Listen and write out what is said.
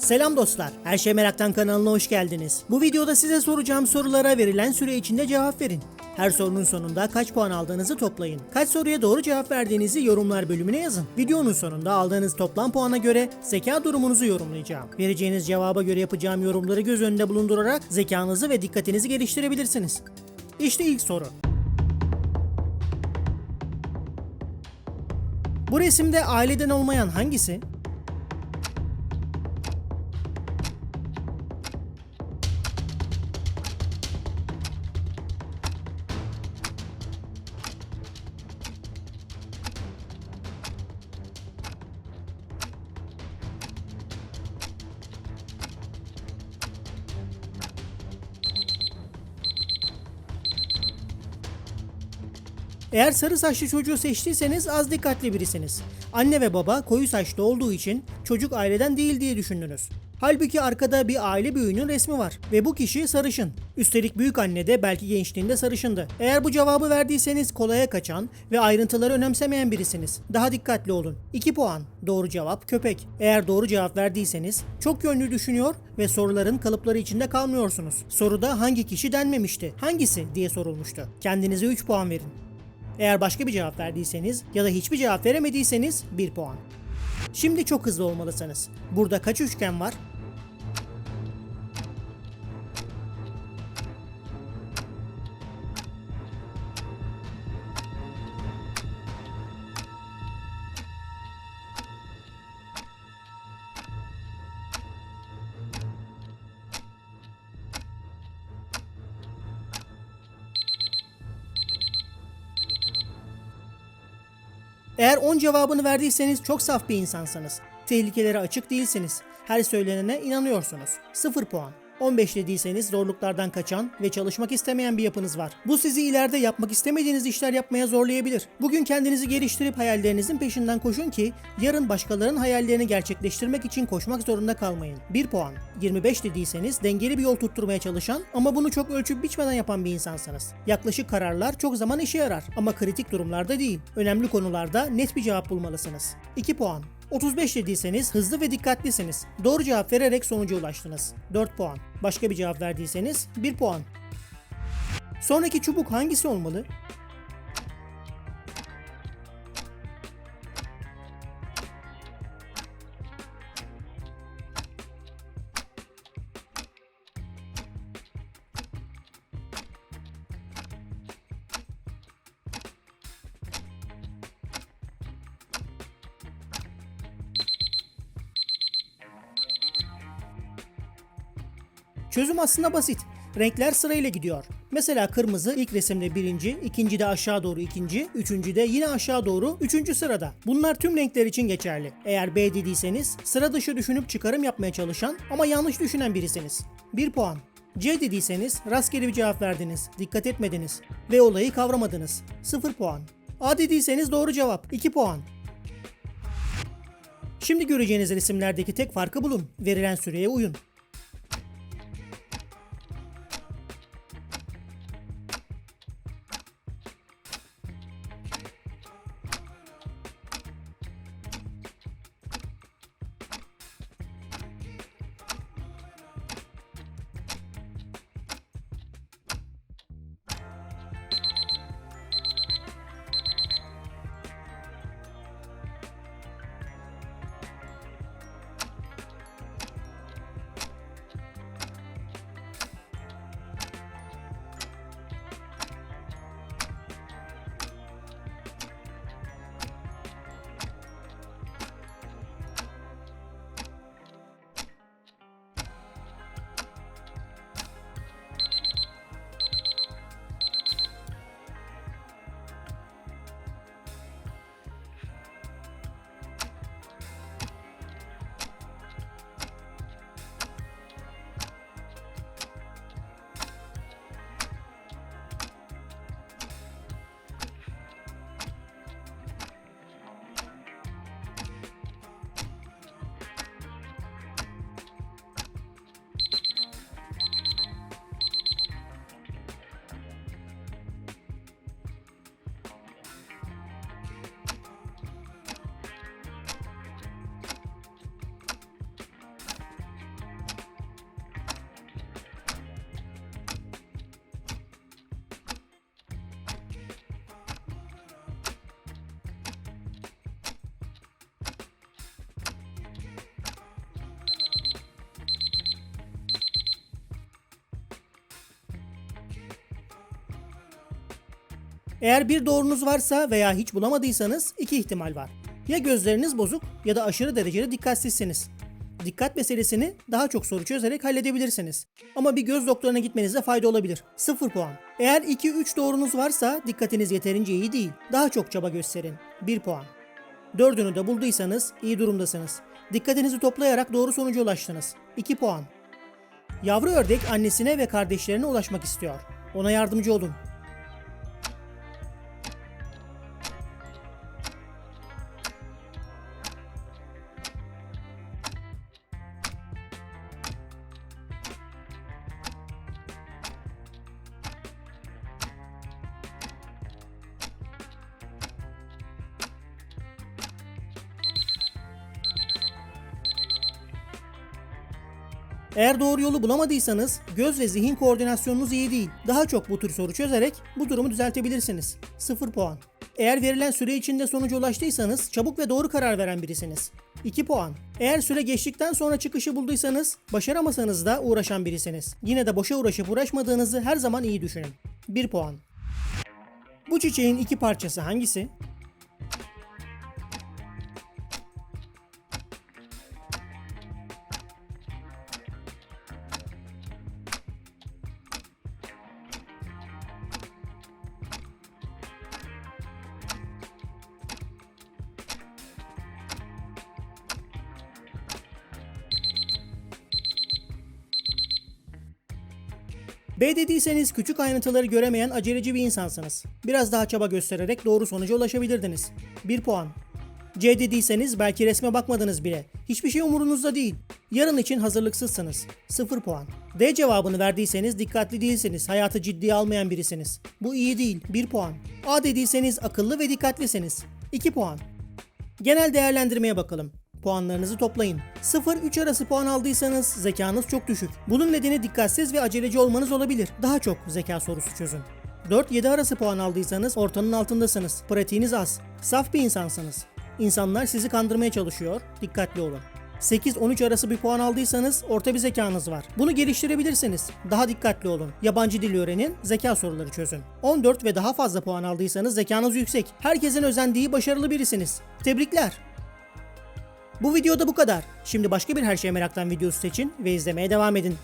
Selam dostlar. Her şey meraktan kanalına hoş geldiniz. Bu videoda size soracağım sorulara verilen süre içinde cevap verin. Her sorunun sonunda kaç puan aldığınızı toplayın. Kaç soruya doğru cevap verdiğinizi yorumlar bölümüne yazın. Videonun sonunda aldığınız toplam puana göre zeka durumunuzu yorumlayacağım. Vereceğiniz cevaba göre yapacağım yorumları göz önünde bulundurarak zekanızı ve dikkatinizi geliştirebilirsiniz. İşte ilk soru. Bu resimde aileden olmayan hangisi? Eğer sarı saçlı çocuğu seçtiyseniz az dikkatli birisiniz. Anne ve baba koyu saçlı olduğu için çocuk aileden değil diye düşündünüz. Halbuki arkada bir aile büyüğünün resmi var ve bu kişi sarışın. Üstelik büyük anne de belki gençliğinde sarışındı. Eğer bu cevabı verdiyseniz kolaya kaçan ve ayrıntıları önemsemeyen birisiniz. Daha dikkatli olun. 2 puan. Doğru cevap köpek. Eğer doğru cevap verdiyseniz çok yönlü düşünüyor ve soruların kalıpları içinde kalmıyorsunuz. Soruda hangi kişi denmemişti? Hangisi diye sorulmuştu. Kendinize 3 puan verin. Eğer başka bir cevap verdiyseniz ya da hiçbir cevap veremediyseniz 1 puan. Şimdi çok hızlı olmalısınız. Burada kaç üçgen var? Eğer 10 cevabını verdiyseniz çok saf bir insansınız. Tehlikelere açık değilsiniz. Her söylenene inanıyorsunuz. 0 puan. 15 dediyseniz zorluklardan kaçan ve çalışmak istemeyen bir yapınız var. Bu sizi ileride yapmak istemediğiniz işler yapmaya zorlayabilir. Bugün kendinizi geliştirip hayallerinizin peşinden koşun ki yarın başkalarının hayallerini gerçekleştirmek için koşmak zorunda kalmayın. 1 puan. 25 dediyseniz dengeli bir yol tutturmaya çalışan ama bunu çok ölçüp biçmeden yapan bir insansınız. Yaklaşık kararlar çok zaman işe yarar ama kritik durumlarda değil. Önemli konularda net bir cevap bulmalısınız. 2 puan. 35 dediyseniz hızlı ve dikkatlisiniz. Doğru cevap vererek sonuca ulaştınız. 4 puan. Başka bir cevap verdiyseniz 1 puan. Sonraki çubuk hangisi olmalı? Çözüm aslında basit. Renkler sırayla gidiyor. Mesela kırmızı ilk resimde birinci, ikinci de aşağı doğru ikinci, üçüncü de yine aşağı doğru üçüncü sırada. Bunlar tüm renkler için geçerli. Eğer B dediyseniz sıra dışı düşünüp çıkarım yapmaya çalışan ama yanlış düşünen birisiniz. 1 puan. C dediyseniz rastgele bir cevap verdiniz, dikkat etmediniz ve olayı kavramadınız. 0 puan. A dediyseniz doğru cevap 2 puan. Şimdi göreceğiniz resimlerdeki tek farkı bulun. Verilen süreye uyun. Eğer bir doğrunuz varsa veya hiç bulamadıysanız iki ihtimal var. Ya gözleriniz bozuk ya da aşırı derecede dikkatsizsiniz. Dikkat meselesini daha çok soru çözerek halledebilirsiniz. Ama bir göz doktoruna gitmenize fayda olabilir. 0 puan. Eğer 2-3 doğrunuz varsa dikkatiniz yeterince iyi değil. Daha çok çaba gösterin. 1 puan. Dördünü de bulduysanız iyi durumdasınız. Dikkatinizi toplayarak doğru sonuca ulaştınız. 2 puan. Yavru ördek annesine ve kardeşlerine ulaşmak istiyor. Ona yardımcı olun. Eğer doğru yolu bulamadıysanız göz ve zihin koordinasyonunuz iyi değil. Daha çok bu tür soru çözerek bu durumu düzeltebilirsiniz. 0 puan. Eğer verilen süre içinde sonuca ulaştıysanız çabuk ve doğru karar veren birisiniz. 2 puan. Eğer süre geçtikten sonra çıkışı bulduysanız başaramasanız da uğraşan birisiniz. Yine de boşa uğraşıp uğraşmadığınızı her zaman iyi düşünün. 1 puan. Bu çiçeğin iki parçası hangisi? B dediyseniz küçük ayrıntıları göremeyen aceleci bir insansınız. Biraz daha çaba göstererek doğru sonuca ulaşabilirdiniz. 1 puan. C dediyseniz belki resme bakmadınız bile. Hiçbir şey umurunuzda değil. Yarın için hazırlıksızsınız. 0 puan. D cevabını verdiyseniz dikkatli değilsiniz. Hayatı ciddiye almayan birisiniz. Bu iyi değil. 1 puan. A dediyseniz akıllı ve dikkatlisiniz. 2 puan. Genel değerlendirmeye bakalım. Puanlarınızı toplayın. 0-3 arası puan aldıysanız zekanız çok düşük. Bunun nedeni dikkatsiz ve aceleci olmanız olabilir. Daha çok zeka sorusu çözün. 4-7 arası puan aldıysanız ortanın altındasınız. Pratiğiniz az. Saf bir insansınız. İnsanlar sizi kandırmaya çalışıyor. Dikkatli olun. 8-13 arası bir puan aldıysanız orta bir zekanız var. Bunu geliştirebilirsiniz. Daha dikkatli olun. Yabancı dil öğrenin, zeka soruları çözün. 14 ve daha fazla puan aldıysanız zekanız yüksek. Herkesin özendiği başarılı birisiniz. Tebrikler. Bu videoda bu kadar. Şimdi başka bir her şeye meraktan videosu seçin ve izlemeye devam edin.